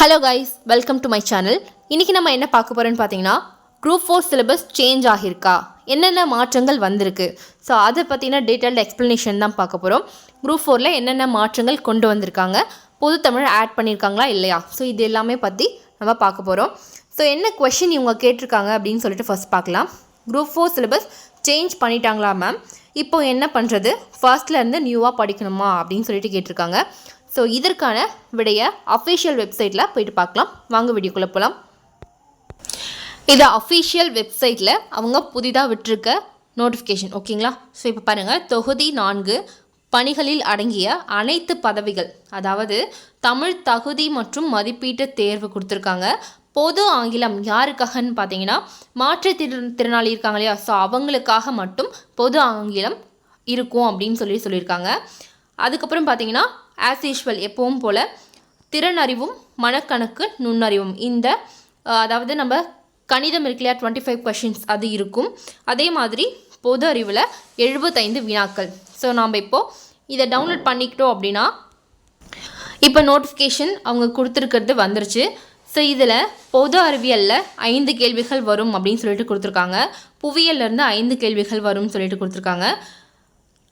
Hello guys welcome to my channel இன்றைக்கி நம்ம என்ன பார்க்க போகிறோன்னு பார்த்தீங்கன்னா குரூப் ஃபோர் சிலபஸ் சேஞ்ச் ஆகியிருக்கா? என்னென்ன மாற்றங்கள் வந்திருக்கு? ஸோ அதை பற்றின டீட்டெயில்டு எக்ஸ்ப்ளனேஷன் தான் பார்க்க போகிறோம் குரூப் ஃபோரில் என்னென்ன மாற்றங்கள் கொண்டு வந்திருக்காங்க? பொது தமிழ் ஆட் பண்ணியிருக்காங்களா இல்லையா? ஸோ இது எல்லாமே பற்றி நம்ம பார்க்க போகிறோம் ஸோ என்ன கொஷின் இவங்க கேட்டிருக்காங்க அப்படின்னு சொல்லிட்டு ஃபர்ஸ்ட் பார்க்கலாம். குரூப் ஃபோர் சிலபஸ் சேஞ்ச் பண்ணிட்டாங்களா மேம் இப்போ என்ன பண்ணுறது ஃபர்ஸ்ட்லேருந்து நியூவாக படிக்கணுமா அப்படின்னு சொல்லிட்டு கேட்டிருக்காங்க. ஸோ இதற்கான விடைய அஃபிஷியல் வெப்சைட்டில் போயிட்டு பார்க்கலாம். வாங்க வீடியோக்குள்ளே போகலாம் இது அஃபிஷியல் வெப்சைட்டில் அவங்க புதிதாக விட்டிருக்க நோட்டிஃபிகேஷன் ஓகேங்களா ஸோ இப்போ பாருங்கள் தொகுதி நான்கு பணிகளில் அடங்கிய அனைத்து பதவிகள் அதாவது தமிழ் தகுதி மற்றும் மதிப்பீட்டு தேர்வு கொடுத்துருக்காங்க. பொது ஆங்கிலம் யாருக்காகன்னு பார்த்தீங்கன்னா மாற்றுத்திறன் திறனாளி இருக்காங்க இல்லையா? ஸோ அவங்களுக்காக மட்டும் பொது ஆங்கிலம் இருக்கும் அப்படின்னு சொல்லி சொல்லியிருக்காங்க. அதுக்கப்புறம் பார்த்தீங்கன்னா ஆஸ் யூஷுவல் எப்பவும் போல் திறனறிவும் மனக்கணக்கு நுண்ணறிவும். இந்த அதாவது நம்ம கணிதம் இருக்கு இல்லையா டுவெண்ட்டி ஃபைவ் கொஷின்ஸ் அது இருக்கும். அதே மாதிரி பொது அறிவில் எழுபத்தைந்து வினாக்கள். ஸோ நாம் இப்போது இதை டவுன்லோட் பண்ணிக்கிட்டோம் அப்படின்னா இப்போ நோட்டிஃபிகேஷன் அவங்க கொடுத்துருக்கிறது வந்துருச்சு. ஸோ இதில் பொது அறிவியலில் ஐந்து கேள்விகள் வரும் அப்படின்னு சொல்லிட்டு கொடுத்துருக்காங்க. புவியியல்லருந்து ஐந்து கேள்விகள் வரும்னு சொல்லிட்டு கொடுத்துருக்காங்க.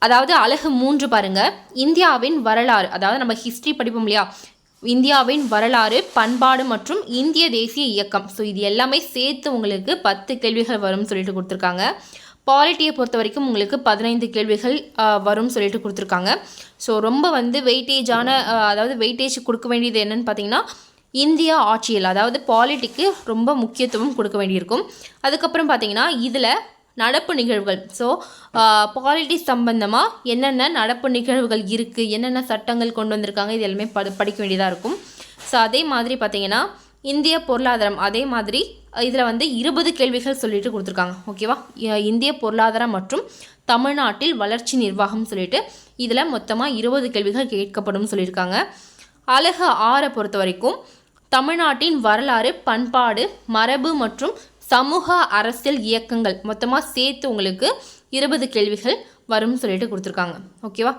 அதாவது அழகு மூன்று பாருங்க. இந்தியாவின் வரலாறு அதாவது நம்ம ஹிஸ்ட்ரி படிப்போம் இல்லையா? இந்தியாவின் வரலாறு பண்பாடு மற்றும் இந்திய தேசிய இயக்கம். ஸோ இது எல்லாமே சேர்த்து உங்களுக்கு பத்து கேள்விகள் வரும்னு சொல்லிட்டு கொடுத்துருக்காங்க. பாலிட்டியை பொறுத்த வரைக்கும் உங்களுக்கு பதினைந்து கேள்விகள் வரும்னு சொல்லிட்டு கொடுத்துருக்காங்க. ஸோ ரொம்ப வந்து வெயிட்டேஜான அதாவது வெயிட்டேஜ் கொடுக்க வேண்டியது என்னன்னு பார்த்தீங்கன்னா இந்தியா ஆட்சியல் அதாவது பாலிட்டிக்கு ரொம்ப முக்கியத்துவம் கொடுக்க வேண்டியிருக்கும். அதுக்கப்புறம் பார்த்தீங்கன்னா இதில் நடப்பு நிகழ்வுகள். ஸோ பாலிட்டிக்ஸ் uh, சம்பந்தமாக என்னென்ன நடப்பு நிகழ்வுகள் இருக்குது என்னென்ன சட்டங்கள் கொண்டு வந்திருக்காங்க? இது எல்லாமே படி படிக்க வேண்டியதாக இருக்கும். ஸோ அதே மாதிரி பார்த்தீங்கன்னா இந்திய பொருளாதாரம் அதே மாதிரி இதில் வந்து இருபது கேள்விகள் சொல்லிட்டு கொடுத்துருக்காங்க. ஓகேவா இந்திய பொருளாதாரம் மற்றும் தமிழ்நாட்டில் வளர்ச்சி நிர்வாகம் சொல்லிட்டு இதில் மொத்தமாக இருபது கேள்விகள் கேட்கப்படும் சொல்லியிருக்காங்க. அழகு ஆறை பொறுத்த வரைக்கும் தமிழ்நாட்டின் வரலாறு பண்பாடு மரபு மற்றும் சமூக அரசியல் இயக்கங்கள் மொத்தமாக சேர்த்து உங்களுக்கு இருபது கேள்விகள் வரும்னு சொல்லிட்டு கொடுத்துருக்காங்க. ஓகேவா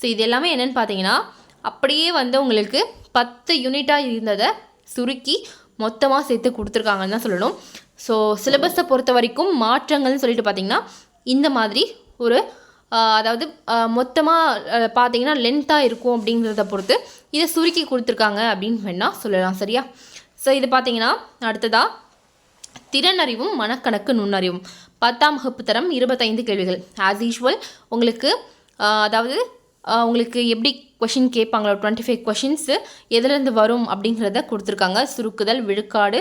ஸோ இது எல்லாமே என்னென்னு பார்த்தீங்கன்னா அப்படியே வந்து உங்களுக்கு பத்து யூனிட்டாக இருந்ததை சுருக்கி மொத்தமாக சேர்த்து கொடுத்துருக்காங்கன்னு தான் சொல்லணும். ஸோ சிலபஸை பொறுத்த வரைக்கும் மாற்றங்கள்னு சொல்லிட்டு பார்த்தீங்கன்னா இந்த மாதிரி ஒரு அதாவது மொத்தமாக பார்த்தீங்கன்னா லென்த்தாக இருக்கும் அப்படிங்கிறத பொறுத்து இதை சுருக்கி கொடுத்துருக்காங்க அப்படின்னு வேணால் சொல்லலாம். சரியா? ஸோ இது பார்த்தீங்கன்னா அடுத்ததாக திறனறிவும் மனக்கணக்கு நுண்ணறிவும். பத்தாம் வகுப்பு தரம் இருபத்தைந்து கேள்விகள். ஆஸ் யூஷுவல் உங்களுக்கு அதாவது உங்களுக்கு எப்படி கொஷின் கேட்பாங்களோ டுவெண்ட்டி ஃபைவ் கொஷின்ஸு எதுலேருந்து வரும் அப்படிங்கிறத கொடுத்துருக்காங்க. சுருக்குதல் விழுக்காடு.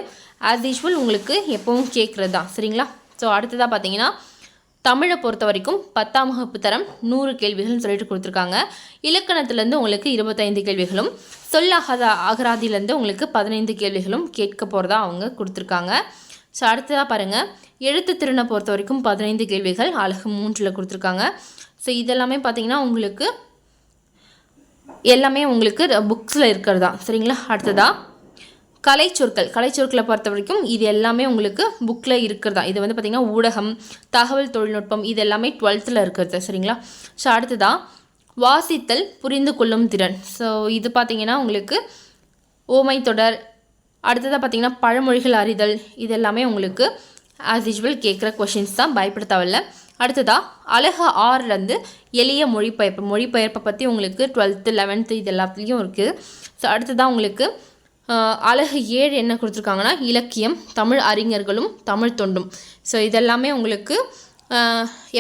ஆஸ் யூஷுவல் உங்களுக்கு எப்பவும் கேட்குறது தான். சரிங்களா? ஸோ அடுத்ததாக பார்த்தீங்கன்னா தமிழை பொறுத்த வரைக்கும் பத்தாம் வகுப்பு தரம் நூறு கேள்விகள்னு சொல்லிட்டு கொடுத்துருக்காங்க. இலக்கணத்துலேருந்து உங்களுக்கு இருபத்தைந்து கேள்விகளும் சொல்லாகாத அகராதியிலேருந்து உங்களுக்கு பதினைந்து கேள்விகளும் கேட்க போகிறதா அவங்க கொடுத்துருக்காங்க. ஸோ அடுத்ததாக பாருங்கள் எழுத்து திறனை பொறுத்த வரைக்கும் பதினைந்து கேள்விகள் அழகு மூன்றில் கொடுத்துருக்காங்க. ஸோ இதெல்லாமே பார்த்தீங்கன்னா உங்களுக்கு எல்லாமே உங்களுக்கு புக்ஸில் இருக்கிறது. தான் சரிங்களா அடுத்ததாக கலைச்சொற்கள் கலைச்சொற்களை பொறுத்த வரைக்கும் இது எல்லாமே உங்களுக்கு புக்கில் இருக்கிறதா. இது வந்து பார்த்திங்கன்னா ஊடகம் தகவல் தொழில்நுட்பம் இது எல்லாமே டுவெல்த்தில் இருக்கிறது. சரிங்களா? ஸோ அடுத்ததாக வாசித்தல் புரிந்து கொள்ளும் திறன். ஸோ இது பார்த்திங்கன்னா உங்களுக்கு ஓமை தொடர் அடுத்ததாக பார்த்தீங்கன்னா பழமொழிகள் அறிதல் இது எல்லாமே உங்களுக்கு ஆஸ் யூஷுவல் கேட்குற கொஷின்ஸ் தான் பயப்பட தேவையில்ல அடுத்ததாக அழகு ஆறுலேருந்து எளிய மொழிபெயர்ப்பு மொழிபெயர்ப்பை பற்றி உங்களுக்கு டுவெல்த்து லெவன்த்து இது எல்லாத்துலேயும் இருக்குது ஸோ அடுத்ததாக உங்களுக்கு அழகு ஏழு என்ன கொடுத்துருக்காங்கன்னா இலக்கியம் தமிழ் அறிஞர்களும் தமிழ் தொண்டும். ஸோ இதெல்லாமே உங்களுக்கு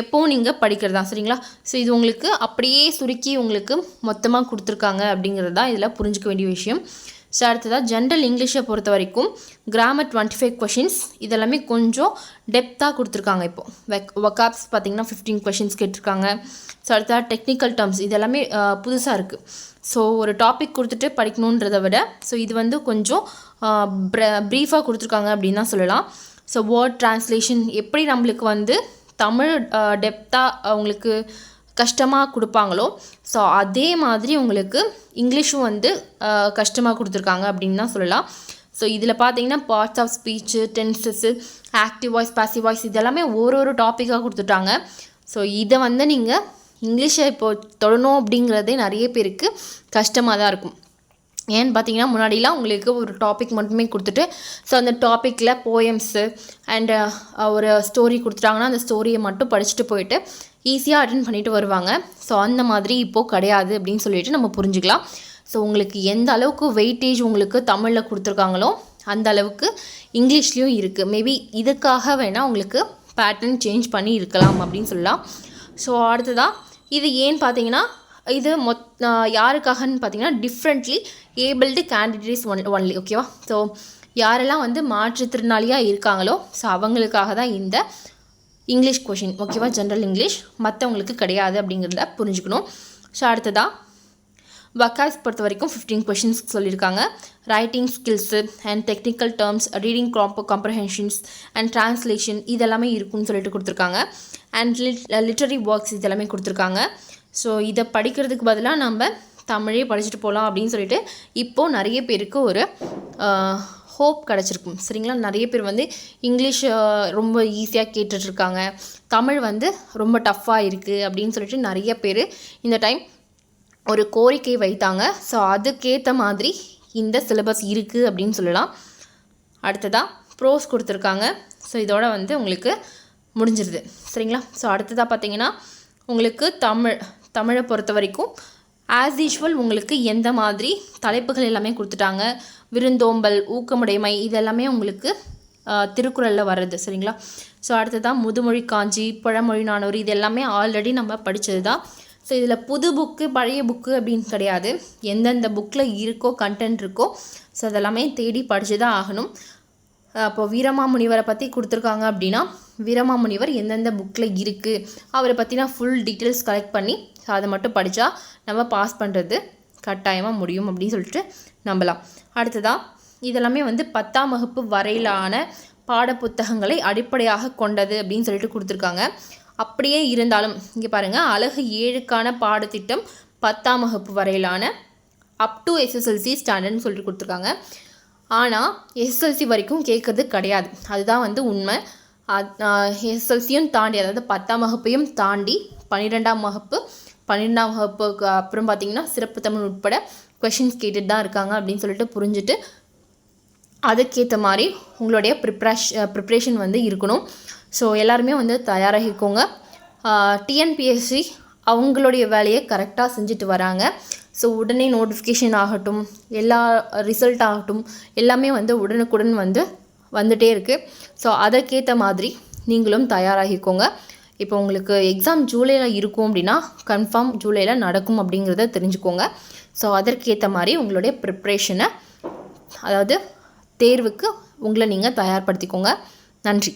எப்போவும் நீங்கள் படிக்கிறது தான் சரிங்களா? ஸோ இது உங்களுக்கு அப்படியே சுருக்கி உங்களுக்கு மொத்தமாக கொடுத்துருக்காங்க அப்படிங்கிறது தான் இதில் புரிஞ்சுக்க வேண்டிய விஷயம். ஸோ அடுத்ததாக ஜென்ரல் இங்கிலீஷை பொறுத்த வரைக்கும் கிராமர் டுவெண்ட்டி ஃபைவ் கொஷின்ஸ் இதெல்லாமே கொஞ்சம் டெப்த்தாக கொடுத்துருக்காங்க இப்போ. வெக் வக்காப்ஸ் பார்த்தீங்கன்னா ஃபிஃப்டீன் கொஷின்ஸ் கேட்டிருக்காங்க. ஸோ அடுத்ததாக டெக்னிக்கல் டேர்ம்ஸ் இதெல்லாமே புதுசாக இருக்குது ஸோ ஒரு டாபிக் கொடுத்துட்டு படிக்கணுன்றதை விட ஸோ இது வந்து கொஞ்சம் ப்ரீஃபாக கொடுத்துருக்காங்க அப்படின்னு தான் சொல்லலாம். ஸோ வேர்ட் டிரான்ஸ்லேஷன் எப்படி நம்மளுக்கு வந்து தமிழ் டெப்த்தாக அவங்களுக்கு கஷ்டமாக கொடுப்பாங்களோ? ஸோ அதே மாதிரி உங்களுக்கு இங்கிலீஷும் வந்து கஷ்டமாக கொடுத்துருக்காங்க அப்படின்னு தான் சொல்லலாம். ஸோ இதில் பார்த்தீங்கன்னா parts of speech tenses active voice passive voice இதெல்லாமே ஒரு ஒரு டாப்பிக்காக கொடுத்துட்டாங்க. ஸோ இதை வந்து நீங்கள் இங்கிலீஷை இப்போ தொடணும் அப்படிங்கிறதே நிறைய பேருக்கு கஷ்டமாக தான் இருக்கும். ஏன்னு பார்த்தீங்கன்னா முன்னாடிலாம் உங்களுக்கு ஒரு டாபிக் மட்டுமே கொடுத்துட்டு ஸோ அந்த டாப்பிக்கில் போயம்ஸு அண்டு ஒரு ஸ்டோரி கொடுத்துட்டாங்கன்னா அந்த ஸ்டோரியை மட்டும் படிச்சுட்டு போயிட்டு ஈஸியாக அட்டன் பண்ணிட்டு வருவாங்க. ஸோ அந்த மாதிரி இப்போது கிடையாது அப்படின்னு சொல்லிட்டு நம்ம புரிஞ்சுக்கலாம். ஸோ உங்களுக்கு எந்த அளவுக்கு வெயிட்டேஜ் உங்களுக்கு தமிழில் கொடுத்துருக்காங்களோ அந்த அளவுக்கு இங்கிலீஷ்லேயும் இருக்குது மேபி இதுக்காக வேணால் உங்களுக்கு பேட்டர்ன் சேஞ்ச் பண்ணி இருக்கலாம் அப்படின்னு சொல்லலாம். ஸோ அடுத்ததாக இது ஏன்னு பார்த்தீங்கன்னா இது மொத் யாருக்காகன்னு பார்த்தீங்கன்னா differently abled candidates one only ஓகேவா ஸோ யாரெல்லாம் வந்து மாற்றுத்திறனாளியாக இருக்காங்களோ ஸோ அவங்களுக்காக தான் இந்த இங்கிலீஷ் கொஷின் ஓகேவா ஜென்ரல் இங்கிலீஷ் மற்றவங்களுக்கு கிடையாது அப்படிங்கிறத புரிஞ்சுக்கணும். ஸோ அடுத்ததாக வக்காஸ் பொறுத்த வரைக்கும் ஃபிஃப்டீன் கொஷின்ஸ் சொல்லியிருக்காங்க. Writing skills and technical terms reading காம்ப comprehensions and translation இதெல்லாமே இருக்குன்னு சொல்லிட்டு கொடுத்துருக்காங்க. அண்ட் லிட் லிட்டரரி ஒர்க்ஸ் இதெல்லாமே கொடுத்துருக்காங்க. ஸோ இதை படிக்கிறதுக்கு பதிலாக நம்ம தமிழே படிச்சுட்டு போகலாம் அப்படின்னு சொல்லிட்டு இப்போது நிறைய பேருக்கு ஒரு ஹோப் கிடச்சிருக்கும். சரிங்களா? நிறைய பேர் வந்து இங்கிலீஷ் ரொம்ப ஈஸியாக கேட்டுட்ருக்காங்க. தமிழ் வந்து ரொம்ப டஃப்பாக இருக்குது அப்படின்னு சொல்லிட்டு நிறைய பேர் இந்த டைம் ஒரு கோரிக்கை வைத்தாங்க. ஸோ அதுக்கேற்ற மாதிரி இந்த சிலபஸ் இருக்குது அப்படின்னு சொல்லலாம். அடுத்ததாக ப்ரோஸ் கொடுத்துருக்காங்க. ஸோ இதோட வந்து உங்களுக்கு முடிஞ்சிருது. சரிங்களா? ஸோ அடுத்ததாக பார்த்தீங்கன்னா உங்களுக்கு தமிழ் தமிழை பொறுத்த வரைக்கும் ஆஸ் யூஷுவல் உங்களுக்கு எந்த மாதிரி தலைப்புகள் எல்லாமே கொடுத்துட்டாங்க. விருந்தோம்பல் ஊக்கமுடைமை இதெல்லாமே உங்களுக்கு திருக்குறளில் வர்றது சரிங்களா? ஸோ அடுத்ததாக முதுமொழி காஞ்சி பழமொழி நானூறு இது எல்லாமே ஆல்ரெடி நம்ம படித்தது தான் ஸோ இதில் புது புக்கு பழைய புக்கு அப்படின்னு கிடையாது. எந்தெந்த புக்கில் இருக்கோ கண்டென்ட் இருக்கோ ஸோ அதெல்லாமே தேடி படித்து தான் ஆகணும் அப்போ வீரமாமுனிவரை பற்றி கொடுத்துருக்காங்க அப்படின்னா வீரமாமுனிவர் எந்தெந்த புக்கில் இருக்குது அவரை பற்றினா ஃபுல் டீட்டெயில்ஸ் கலெக்ட் பண்ணி அதை மட்டும் படித்தா நம்ம பாஸ் பண்ணுறது கட்டாயமாக முடியும் அப்படின்னு சொல்லிட்டு நம்பலாம். அடுத்ததாக இதெல்லாமே வந்து பத்தாம் வகுப்பு வரையிலான பாடப்புத்தகங்களை அடிப்படையாக கொண்டது அப்படின்னு சொல்லிட்டு கொடுத்துருக்காங்க. அப்படியே இருந்தாலும் இங்கே பாருங்கள் அழகு ஏழுக்கான பாடத்திட்டம் பத்தாம் வகுப்பு வரையிலான அப் டு எஸ்எஸ்எல்சி ஸ்டாண்டர்ட்னு சொல்லிட்டு கொடுத்துருக்காங்க. ஆனால் எஸ்எஸ்எல்சி வரைக்கும் கேட்குறது கிடையாது. அதுதான் வந்து உண்மை. எஸ்எஸ்எல்சியும் தாண்டி அதாவது பத்தாம் வகுப்பையும் தாண்டி பன்னிரெண்டாம் வகுப்பு பன்னிரெண்டாம் வகுப்புக்கு அப்புறம் பார்த்தீங்கன்னா சிறப்பு தமிழ் உட்பட கொஷின்ஸ் கேட்டுட்டு தான் இருக்காங்க அப்படின்னு சொல்லிட்டு புரிஞ்சுட்டு அதுக்கேற்ற மாதிரி உங்களுடைய ப்ரிப்ரேஷ் ப்ரிப்ரேஷன் வந்து இருக்கணும். ஸோ எல்லாருமே வந்து தயாராகிக்கோங்க. டிஎன்பிஎஸ்சி அவங்களுடைய வேலையை கரெக்டாக செஞ்சுட்டு வராங்க. ஸோ உடனே நோட்டிஃபிகேஷன் ஆகட்டும் எல்லா ரிசல்ட் ஆகட்டும் எல்லாமே வந்து உடனுக்குடன் வந்து வந்துகிட்டே இருக்குது ஸோ அதற்கேற்ற மாதிரி நீங்களும் தயாராகிக்கோங்க. இப்போ உங்களுக்கு எக்ஸாம் ஜூலையில் இருக்கும் அப்படின்னா கன்ஃபார்ம் ஜூலையில் நடக்கும் அப்படிங்கிறத தெரிஞ்சுக்கோங்க. ஸோ அதற்கேற்ற மாதிரி உங்களுடைய ப்ரிப்ரேஷனை அதாவது தேர்வுக்கு உங்களை நீங்கள் தயார்படுத்திக்கோங்க. நன்றி.